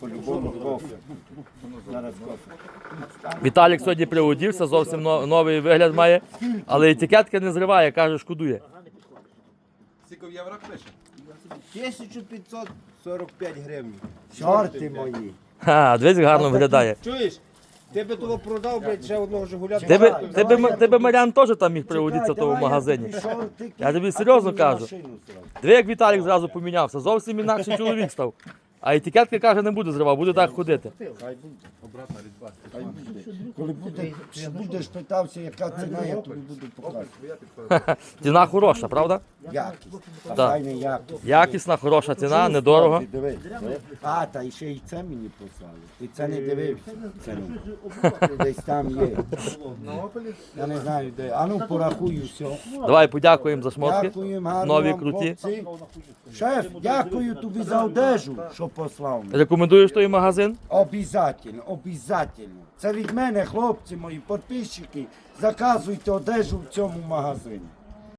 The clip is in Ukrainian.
По-любому. Зараз. Віталік сьогодні приодівся, зовсім новий вигляд має, але етикетки не зриває, каже, шкодує. Скільки в євро пише? 1545 гривень. Шорти мої. Ха, дивись, гарно виглядає. Чуєш? Ти би того продав, блядь, ще одного Жигуля. Ти би, ти би, ти би Марян теж там міг приодітися в тому Давай, магазині. Я тобі серйозно кажу. Диви, як Віталік зразу помінявся. Зовсім інакший чоловік став. А етикетки каже, не буде зривати, буде так ходити. Хай буде. Обратна різьба. Хай буде. Коли буде, будеш питався, яка ціна, я тобі буду показувати. Ціна хороша, правда? Якість. Так. файна якість. Якісна, хороша ціна, недорого. Ти диви. А, та ще й це мені послали. Ти це не дивився. Це десь там є. Я не знаю де. А ну порахую все. Давай подякуємо за шмотки. Дякуємо, гарно Нові вам, круті. хлопці. Шеф, дякую тобі за одежу, що послав. мені. Рекомендуєш той магазин? Обязательно, обязательно. Це від мене, хлопці мої, підписчики. Заказуйте одежу в цьому магазині.